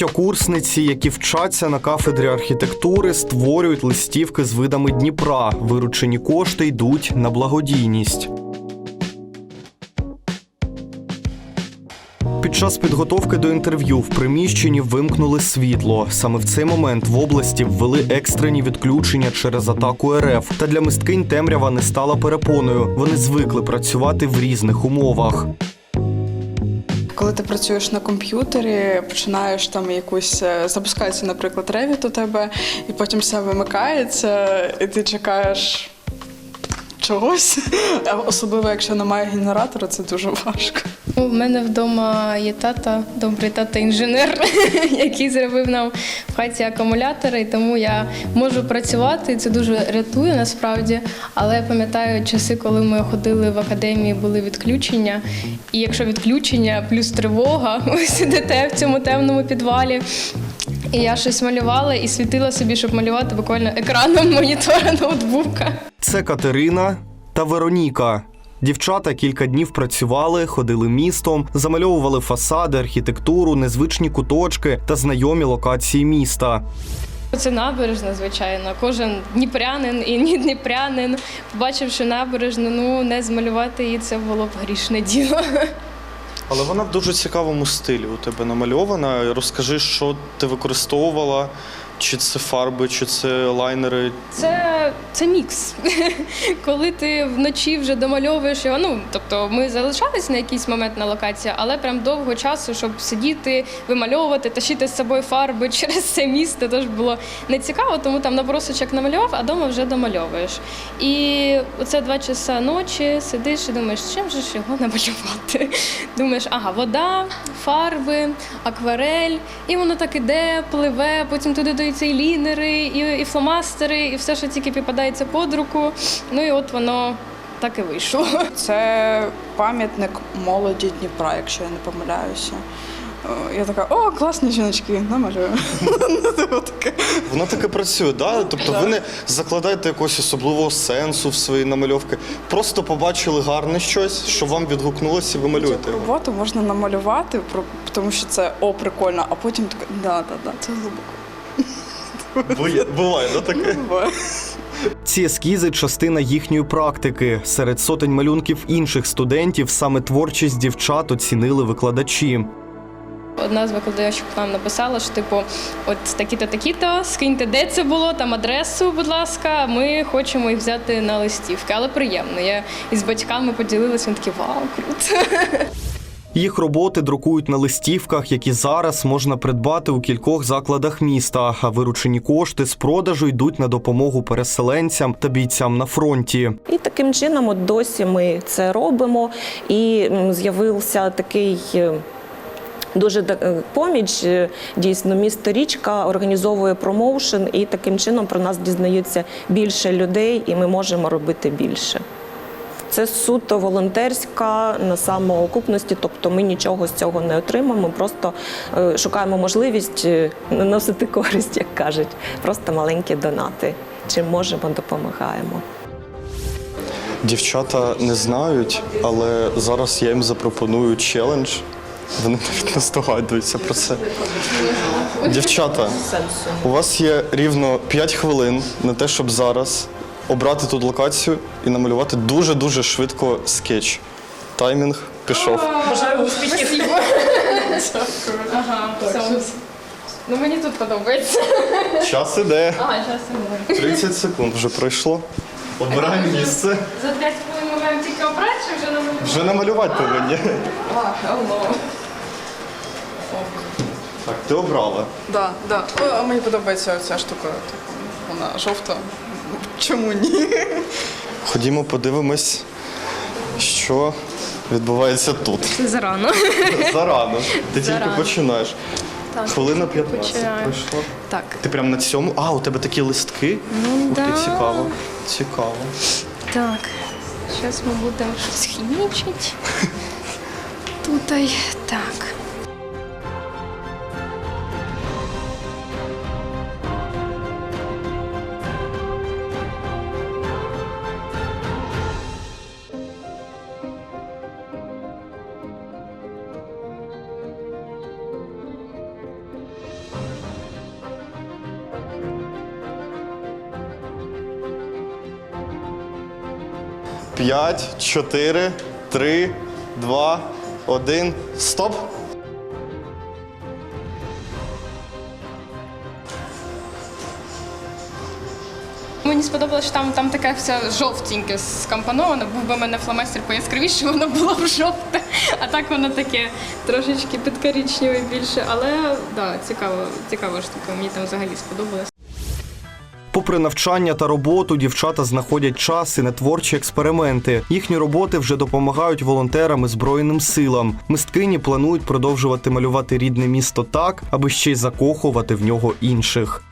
Третьокурсниці, які вчаться на кафедрі архітектури, створюють листівки з видами Дніпра. Виручені кошти йдуть на благодійність. Під час підготовки до інтерв'ю в приміщенні вимкнули світло. Саме в цей момент в області ввели екстрені відключення через атаку РФ. Та для мисткинь темрява не стала перепоною. Вони звикли працювати в різних умовах. Коли ти працюєш на комп'ютері, починаєш там якусь е, запускається, наприклад, Revit у тебе, і потім все вимикається, і ти чекаєш чогось. Особливо, якщо немає генератора, це дуже важко. У мене вдома є тата, добрий тата-інженер, який зробив нам в хаті акумулятори, і тому я можу працювати. Це дуже рятує насправді. Але я пам'ятаю часи, коли ми ходили в академії, були відключення. І якщо відключення плюс тривога, ви сидите в цьому темному підвалі. І я щось малювала і світила собі, щоб малювати буквально екраном монітора ноутбука. Це Катерина та Вероніка. Дівчата кілька днів працювали, ходили містом, замальовували фасади, архітектуру, незвичні куточки та знайомі локації міста. Це набережна, звичайно. Кожен дніпрянин і не дніпрянин, побачивши набережну, ну не змалювати її це було б грішне діло. Але вона в дуже цікавому стилі у тебе намальована. Розкажи, що ти використовувала, чи це фарби, чи це лайнери. Це, це мікс. Коли ти вночі вже домальовуєш його. Ну тобто ми залишались на якийсь момент на локації, але прям довго часу, щоб сидіти, вимальовувати, тащити з собою фарби через це місто, теж було не цікаво, тому там набросочок намалював, а вдома вже домальовуєш. І оце два часа ночі сидиш і думаєш, чим же ж його намалювати? Думаєш, ага, вода, фарби, акварель, і воно так іде, пливе, потім туди даються і лінери, і, і фломастери, і все, що тільки попадається під руку. Ну і от воно так і вийшло. Це пам'ятник молоді Дніпра, якщо я не помиляюся. Я така, о, класні жіночки, намалюю. Ну, таке. Воно таке працює, да? Тобто ви не закладаєте якогось особливого сенсу в свої намальовки. Просто побачили гарне щось, що вам відгукнулося, і ви малюєте. його. Роботу можна намалювати, про- тому що це о, прикольно, а потім таке, да, да, да, це глибоко. Буває, буває, да, таке? Буває. Ці ескізи частина їхньої практики. Серед сотень малюнків інших студентів саме творчість дівчат оцінили викладачі. Одна з викладачок нам написала, що типу, от такі-то, такі-то, скиньте, де це було, там адресу, будь ласка, ми хочемо їх взяти на листівки. Але приємно. Я із батьками поділилася, вони такі вау, круто. Їх роботи друкують на листівках, які зараз можна придбати у кількох закладах міста. А виручені кошти з продажу йдуть на допомогу переселенцям та бійцям на фронті. І таким чином, от досі ми це робимо. І з'явився такий. е, Дуже е, поміч Е, дійсно місто Річка організовує промоушен, і таким чином про нас дізнаються більше людей, і ми можемо робити більше. Це суто волонтерська на самоокупності, тобто ми нічого з цього не отримаємо, просто е, шукаємо можливість е, наносити користь, як кажуть, просто маленькі донати. Чим можемо, допомагаємо. Дівчата не знають, але зараз я їм запропоную челендж. Вони навіть не здогадуються про це. Дівчата, у вас є рівно 5 хвилин на те, щоб зараз обрати тут локацію і намалювати дуже-дуже швидко скетч. Таймінг пішов. Ага. Ну мені тут подобається. Час іде. Ага, час іде. 30 секунд вже пройшло. Обираємо місце. За 5 хвилин ми маємо тільки обрати, чи вже намалювати? Вже намалювати повинні. А. Так, ти обрала. Да, да. О, а мені подобається ця штука. Вона жовта. Чому ні? Ходімо, подивимось, що відбувається тут. Зарано. Зарано. Ти тільки починаєш. Так, Хвилина 15 починаю. пройшло. Так. Ти прям на цьому. А, у тебе такі листки? Ну, Ух ти, да. цікаво. Цікаво. Так. Зараз ми будемо щось хімічити. Тут. Так. 5, 4, 3, 2, 1. Стоп. Мені сподобалося, що там, там таке все жовтеньке скомпоноване. Був би в мене фломастер пояскравіше, воно було б жовте. А так воно таке трошечки підкоричневе більше. Але да, цікаво, цікава штука. Мені там взагалі сподобалось. Попри навчання та роботу, дівчата знаходять час і на творчі експерименти. Їхні роботи вже допомагають волонтерам і Збройним силам. Мисткині планують продовжувати малювати рідне місто так, аби ще й закохувати в нього інших.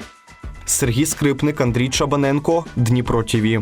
Сергій Скрипник, Андрій Чабаненко, Дніпро ТІВІ.